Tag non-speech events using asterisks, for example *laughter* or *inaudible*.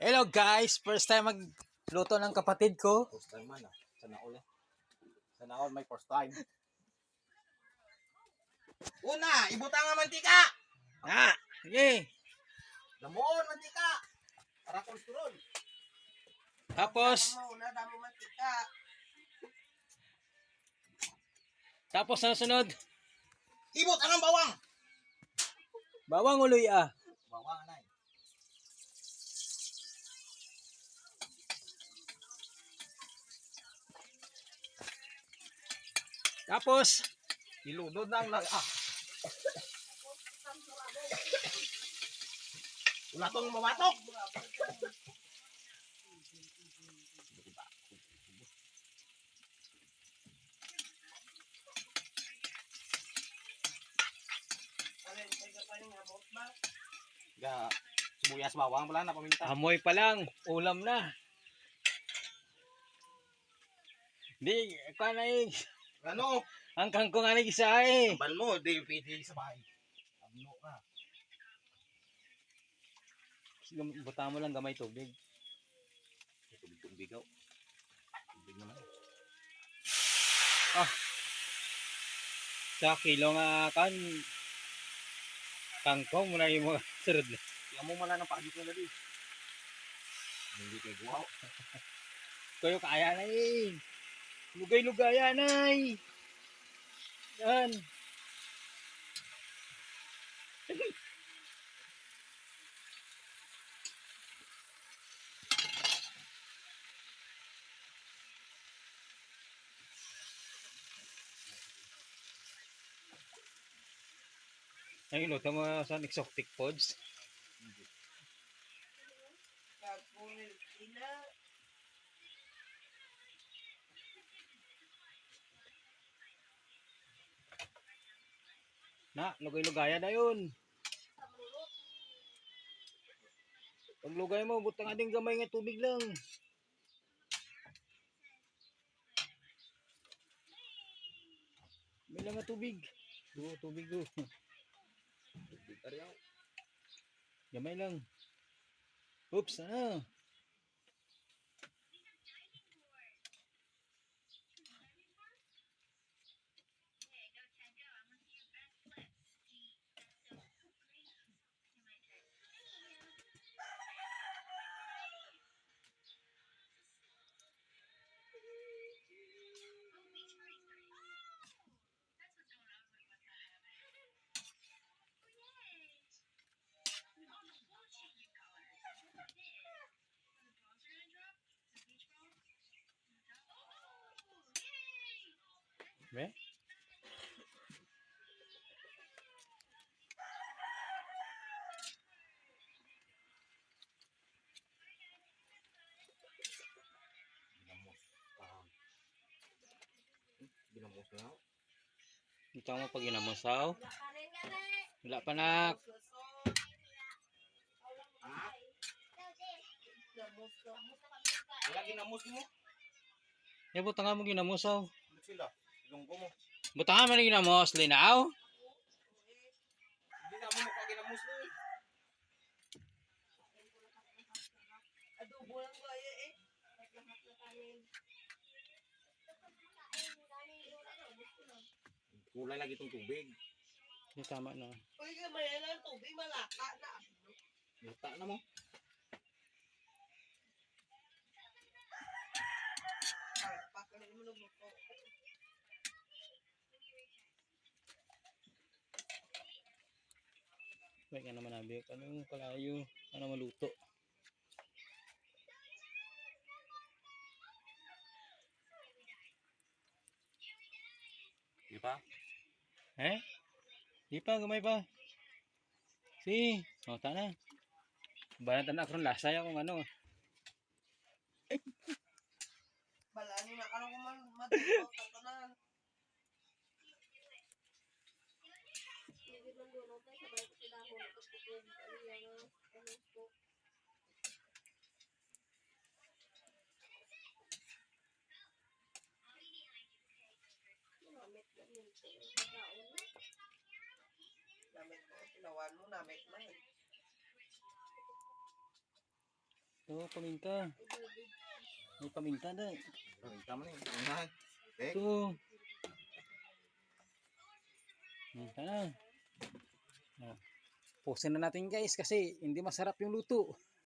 Hello guys, first time magluto ng kapatid ko. First time man ah. Sana all eh. Sana all may first time. Una, ibutang ang mantika. Ah, sige. Damoon mantika. Para kolesterol. Tapos, Una, dami mantika. tapos na sunod. Ibot ang bawang. Bawang uloy ah. Bawang na eh. Tapos, Ilunod na ang lag... Ah. Wala tong mawatok. Ga, sibuyas bawang pala na paminta. amoy pa lang, ulam na. Di, ka na eh. Ano? Ang kangkong nga isa eh. Bal mo, di pwede sa bahay. Abno ka. Buta mo lang gamay tubig. Tubig-tubig ako. Tubig naman. Sa kilo nga kan, kangkong mo na yung mga *laughs* surod na. Kaya mo mala ng pagit na dali. Hindi kay guwaw. Kayo kaya na eh. Lugay-lugaya na eh. Yan. Ay, luto mo sa exotic foods. Na, lugay-lugaya na yun. Pag lugay mo, butang ading gamay nga tubig lang. May lang nga tubig. Do, tubig do. Tubig ariyaw. Gamay lang. Oops, ano? Be? Ginamos. Ah. Ginamos na ako. Dito mo pag inamusaw. Wala pa. Ha? Wala ginamos mo. Butang nga mo ginamusaw. Ano sila? Lunggo mo. Nga man ginamos, linaw. Hindi na mo makaginamos mo eh. Adobo lang kaya eh. Kulay lagi itong tubig. Yung tama na. Uy, gamayan ng tubig, malaka na. Lata na mo. Pakalin mo ng buko. May ka naman nabi. Ano yung kalayo? Ano maluto? Di ba? Eh? Di pa, gamay pa. Si, o, oh, tana. Bayan tanak ron lasa ya kung ano. Balani na karong man matulog sa tanan. Namit mo, tinawan mo, namit mo. eh. Ito, paminta. May paminta na. Oh, tama na yun. Unahan. Eh, Ito. Minta na. Oh. Pusin na natin guys kasi hindi masarap yung luto.